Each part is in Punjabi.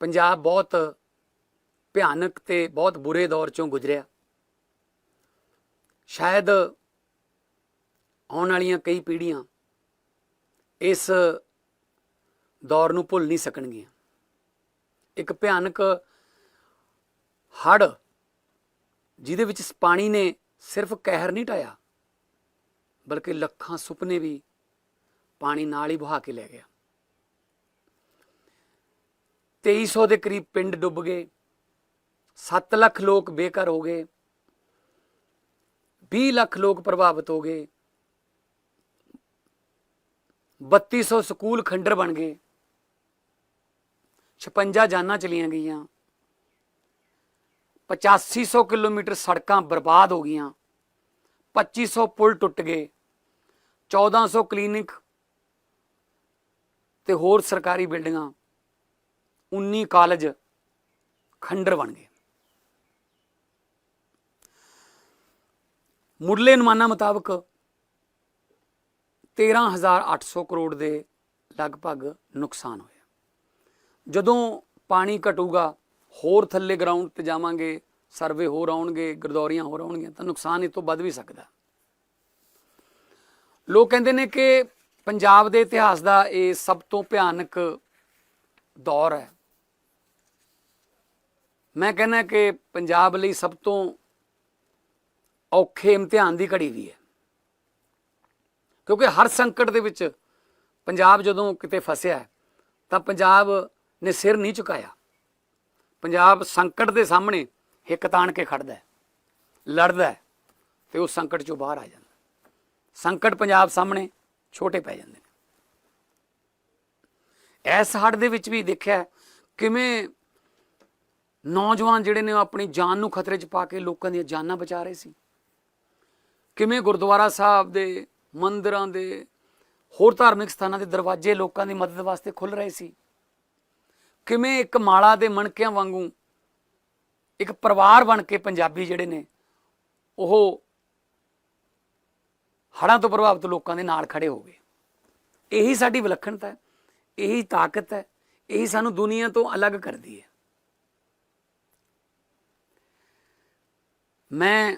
ਪੰਜਾਬ ਬਹੁਤ ਭਿਆਨਕ ਤੇ ਬਹੁਤ ਬੁਰੇ ਦੌਰ ਚੋਂ ਗੁਜ਼ਰਿਆ। ਸ਼ਾਇਦ ਆਉਣ ਵਾਲੀਆਂ ਕਈ ਪੀੜ੍ਹੀਆਂ ਇਸ ਦੌਰ ਨੂੰ ਭੁੱਲ ਨਹੀਂ ਸਕਣਗੀਆਂ। ਇੱਕ ਭਿਆਨਕ ਹੜ ਜਿਹਦੇ ਵਿੱਚ ਪਾਣੀ ਨੇ ਸਿਰਫ ਕਹਿਰ ਨਹੀਂ ਢਾਇਆ ਬਲਕਿ ਲੱਖਾਂ ਸੁਪਨੇ ਵੀ ਪਾਣੀ ਨਾਲ ਹੀ ਬਹਾ ਕੇ ਲੈ ਗਿਆ। 2300 ਦੇ ਕਰੀਬ ਪਿੰਡ ਡੁੱਬ ਗਏ। 7 ਲੱਖ ਲੋਕ ਬੇਘਰ ਹੋ ਗਏ। 20 ਲੱਖ ਲੋਕ ਪ੍ਰਭਾਵਿਤ ਹੋ ਗਏ। 3200 ਸਕੂਲ ਖੰਡਰ ਬਣ ਗਏ। 56 ਜਾਨਾਂ ਚਲੀਆਂ ਗਈਆਂ। 8500 ਕਿਲੋਮੀਟਰ ਸੜਕਾਂ ਬਰਬਾਦ ਹੋ ਗਈਆਂ। 2500 ਪੁਲ ਟੁੱਟ ਗਏ। 1400 ਕਲੀਨਿਕ ਤੇ ਹੋਰ ਸਰਕਾਰੀ ਬਿਲਡਿੰਗਾਂ। 19 ਕਾਲਜ ਖੰਡਰ ਬਣ ਗਏ। ਮੁੱਢਲੇ ਅਨੁਮਾਨਾਂ ਮੁਤਾਬਕ 13800 ਕਰੋੜ ਦੇ ਲਗਭਗ ਨੁਕਸਾਨ ਹੋਇਆ। ਜਦੋਂ ਪਾਣੀ ਘਟੂਗਾ, ਹੋਰ ਥੱਲੇ ਗਰਾਊਂਡ ਤੇ ਜਾਵਾਂਗੇ ਸਰਵੇ ਹੋਰ ਆਉਣਗੇ, ਗਰਦੌਰੀਆਂ ਹੋਰ ਆਉਣਗੀਆਂ, ਤਾਂ ਨੁਕਸਾਨ ਇਹ ਤੋਂ ਵੱਧ ਵੀ ਸਕਦਾ ਲੋਕ ਕਹਿੰਦੇ ਨੇ ਕਿ ਪੰਜਾਬ ਦੇ ਇਤਿਹਾਸ ਦਾ ਇਹ ਸਭ ਤੋਂ ਭਿਆਨਕ ਦੌਰ ਹੈ। ਮੈਂ ਕਹਿੰਦਾ ਕਿ ਪੰਜਾਬ ਲਈ ਸਭ ਤੋਂ ਔਖੇ ਇਮਤਿਹਾਨ ਦੀ ਘੜੀ ਵੀ ਹੈ। ਕਿਉਂਕਿ ਹਰ ਸੰਕਟ ਦੇ ਵਿੱਚ ਪੰਜਾਬ ਜਦੋਂ ਕਿਤੇ ਫਸਿਆ ਤਾਂ ਪੰਜਾਬ ਨੇ ਸਿਰ ਨਹੀਂ ਝੁਕਾਇਆ। ਪੰਜਾਬ ਸੰਕਟ ਦੇ ਸਾਹਮਣੇ ਹਿੱਕ ਤਾਣ ਕੇ ਖੜਦਾ ਹੈ, ਲੜਦਾ ਹੈ ਤੇ ਉਸ ਸੰਕਟ ਚੋਂ ਬਾਹਰ ਆ ਜਾਂਦਾ ਸੰਕਟ ਪੰਜਾਬ ਸਾਹਮਣੇ ਛੋਟੇ ਪੈ ਜਾਂਦੇ ਨੇ। ਐਸ ਹੜ ਦੇ ਵਿੱਚ ਵੀ ਦੇਖਿਆ ਕਿਵੇਂ ਨੌਜਵਾਨ ਜਿਹੜੇ ਨੇ ਉਹ ਆਪਣੀ ਜਾਨ ਨੂੰ ਖਤਰੇ 'ਚ ਪਾ ਕੇ ਲੋਕਾਂ ਦੀਆਂ ਜਾਨਾਂ ਬਚਾ ਰਹੇ ਸੀ। ਕਿਵੇਂ ਗੁਰਦੁਆਰਾ ਸਾਹਿਬ ਦੇ, ਮੰਦਰਾਂ ਦੇ, ਹੋਰ ਧਾਰਮਿਕ ਸਥਾਨਾਂ ਦੇ ਦਰਵਾਜ਼ੇ ਲੋਕਾਂ ਦੀ ਮਦਦ ਵਾਸਤੇ ਖੁੱਲ ਰਹੇ ਸੀ। ਕਿਵੇਂ ਇੱਕ ਮਾਲਾ ਦੇ ਮਣਕਿਆਂ ਵਾਂਗੂ ਇੱਕ ਪਰਿਵਾਰ ਬਣ ਕੇ ਪੰਜਾਬੀ ਜਿਹੜੇ ਨੇ, ਉਹ ਹੜ੍ਹਾਂ ਤੋਂ ਪ੍ਰਭਾਵਿਤ ਲੋਕਾਂ ਦੇ ਨਾਲ ਖੜੇ ਹੋ ਗਏ। ਇਹੀ ਸਾਡੀ ਵਿਲੱਖਣਤਾ ਹੈ, ਇਹੀ ਤਾਕਤ ਹੈ, ਇਹੀ ਸਾਨੂੰ ਦੁਨੀਆ ਤੋਂ ਅਲੱਗ ਕਰਦੀ ਹੈ। ਮੈਂ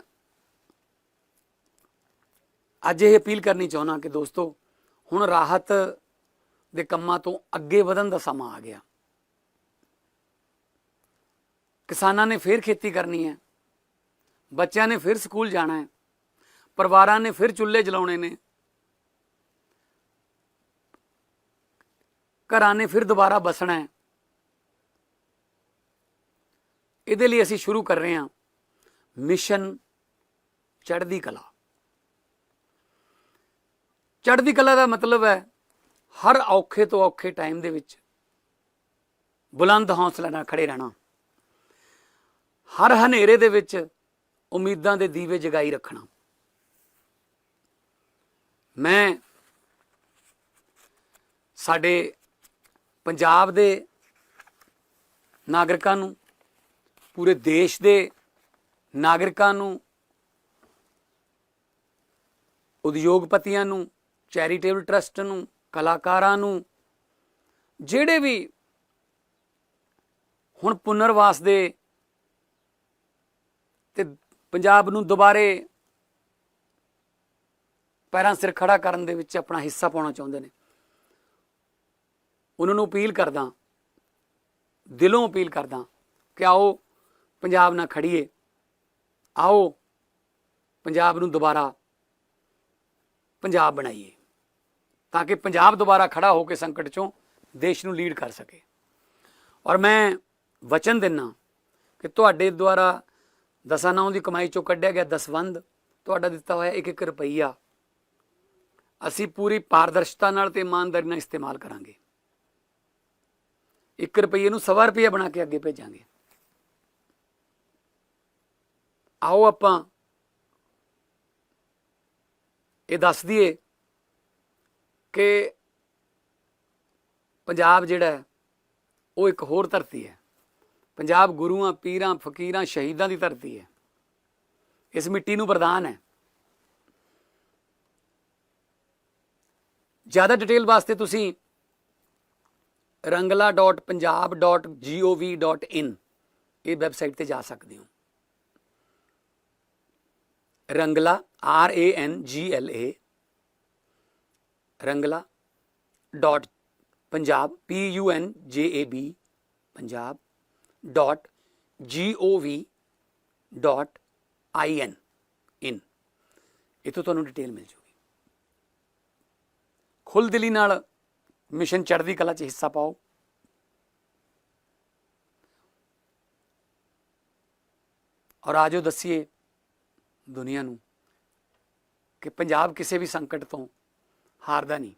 ਅੱਜ ਇਹ ਅਪੀਲ ਕਰਨੀ ਚਾਹੁੰਦਾ ਕਿ ਦੋਸਤੋ, ਹੁਣ ਰਾਹਤ ਦੇ ਕੰਮਾਂ ਤੋਂ ਅੱਗੇ ਵਧਣ ਦਾ ਸਮਾਂ ਆ ਗਿਆ। ਕਿਸਾਨਾਂ ਨੇ ਫਿਰ ਖੇਤੀ ਕਰਨੀ ਹੈ, ਬੱਚਿਆਂ ਨੇ ਫਿਰ ਸਕੂਲ ਜਾਣਾ ਹੈ, ਪਰਿਵਾਰਾਂ ਨੇ ਫਿਰ ਚੁੱਲ੍ਹੇ ਜਲਾਉਣੇ ਨੇ, ਘਰਾਂ ਨੇ ਫਿਰ ਦੁਬਾਰਾ ਬਸਣਾ ਹੈ। ਇਹਦੇ ਲਈ ਅਸੀਂ ਸ਼ੁਰੂ ਕਰ ਰਹੇ ਹਾਂ। ਮਿਸ਼ਨ ਚੜ੍ਹਦੀ ਕਲਾ। ਚੜ੍ਹਦੀ ਕਲਾ ਦਾ ਮਤਲਬ ਹੈ ਹਰ ਔਖੇ ਤੋਂ ਔਖੇ ਟਾਈਮ ਦੇ ਵਿੱਚ ਬੁਲੰਦ ਹੌਸਲਾ ਨਾਲ ਖੜੇ ਰਹਿਣਾ। ਹਰ ਹਨੇਰੇ ਦੇ ਵਿੱਚ ਉਮੀਦਾਂ ਦੇ ਦੀਵੇ ਜਗਾਈ ਰੱਖਣਾ। ਮੈਂ ਸਾਡੇ ਪੰਜਾਬ ਦੇ ਨਾਗਰਿਕਾਂ ਨੂੰ, ਪੂਰੇ ਦੇਸ਼ ਦੇ ਨਾਗਰਿਕਾਂ ਨੂੰ, ਉਦਯੋਗਪਤੀਆਂ ਨੂੰ, ਚੈਰੀਟੇਬਲ ਟਰਸਟ ਨੂੰ, ਕਲਾਕਾਰਾਂ ਨੂੰ, ਜਿਹੜੇ ਵੀ ਹੁਣ ਪੁਨਰਵਾਸ ਦੇ ਤੇ ਪੰਜਾਬ ਨੂੰ ਦੁਬਾਰੇ ਪੈਰਾਂ ਸਿਰ ਖੜਾ ਕਰਨ ਦੇ ਵਿੱਚ ਆਪਣਾ ਹਿੱਸਾ ਪਾਉਣਾ ਚਾਹੁੰਦੇ ਨੇ। ਉਹਨਾਂ ਨੂੰ ਅਪੀਲ ਕਰਦਾ, ਦਿਲੋਂ ਅਪੀਲ ਕਰਦਾ ਕਿ ਆਓ ਪੰਜਾਬ ਨਾਲ ਖੜੀਏ। ਆਓ, ਪੰਜਾਬ ਨੂੰ ਦੁਬਾਰਾ ਪੰਜਾਬ ਬਣਾਈਏ, ਤਾਂ ਕਿ ਪੰਜਾਬ ਦੁਬਾਰਾ ਖੜਾ ਹੋ ਕੇ ਸੰਕਟ ਚੋਂ ਦੇਸ਼ ਨੂੰ ਲੀਡ ਕਰ ਸਕੇ। ਔਰ ਮੈਂ ਵਚਨ ਦਿੰਨਾ ਕਿ ਤੁਹਾਡੇ ਦੁਆਰਾ ਦਸਾਂ ਨੌਂ ਦੀ ਕਮਾਈ ਚੋਂ ਕੱਢਿਆ ਗਿਆ ਦਸਵੰਦ ਤੁਹਾਡਾ ਦਿੱਤਾ ਹੋਇਆ ਇੱਕ ਇੱਕ ਰੁਪਈਆ ਅਸੀਂ ਪੂਰੀ ਪਾਰਦਰਸ਼ਤਾ ਨਾਲ ਤੇ ਇਮਾਨਦਾਰੀ ਨਾਲ ਇਸਤੇਮਾਲ ਕਰਾਂਗੇ। 1 ਰੁਪਈਏ ਨੂੰ ਸਵਾ ਰੁਪਈਆ ਬਣਾ ਕੇ ਅੱਗੇ ਭੇਜਾਂਗੇ। ਆਓ ਆਪਾਂ। ਇਹ ਦੱਸ ਦਈਏ ਕਿ ਪੰਜਾਬ ਜਿਹੜਾ ਹੈ, ਉਹ ਇੱਕ ਹੋਰ ਧਰਤੀ ਹੈ। ਪੰਜਾਬ ਗੁਰੂਆਂ, ਪੀਰਾਂ, ਫਕੀਰਾਂ, ਸ਼ਹੀਦਾਂ ਦੀ ਧਰਤੀ ਹੈ। ਇਸ ਮਿੱਟੀ ਨੂੰ ਵਰਦਾਨ ਹੈ। ਜ਼ਿਆਦਾ ਡਿਟੇਲ ਵਾਸਤੇ ਤੁਸੀਂ rangla.punjab.gov.in ਇਹ ਵੈਬਸਾਈਟ ਤੇ ਜਾ ਸਕਦੇ ਹੋ। Rangla R A N G L A Rangla dot Punjab P U N J A B Punjab dot ਜੀ ਓ ਵੀ ਡਾਟ ਆਈ ਐਨ ਇਨ ਇਥੋਂ ਤੁਹਾਨੂੰ ਡਿਟੇਲ ਮਿਲ ਜੂਗੀ। ਖੁੱਲ ਦਿਲੀ ਨਾਲ ਮਿਸ਼ਨ ਚੜ੍ਹਦੀ ਕਲਾ 'ਚ ਹਿੱਸਾ ਪਾਓ। ਔਰ ਆਜੋ ਦੱਸੀਏ ਦੁਨੀਆ ਨੂੰ ਕਿ ਪੰਜਾਬ ਕਿਸੇ ਵੀ ਸੰਕਟ ਤੋਂ ਹਾਰਦਾ ਨਹੀਂ।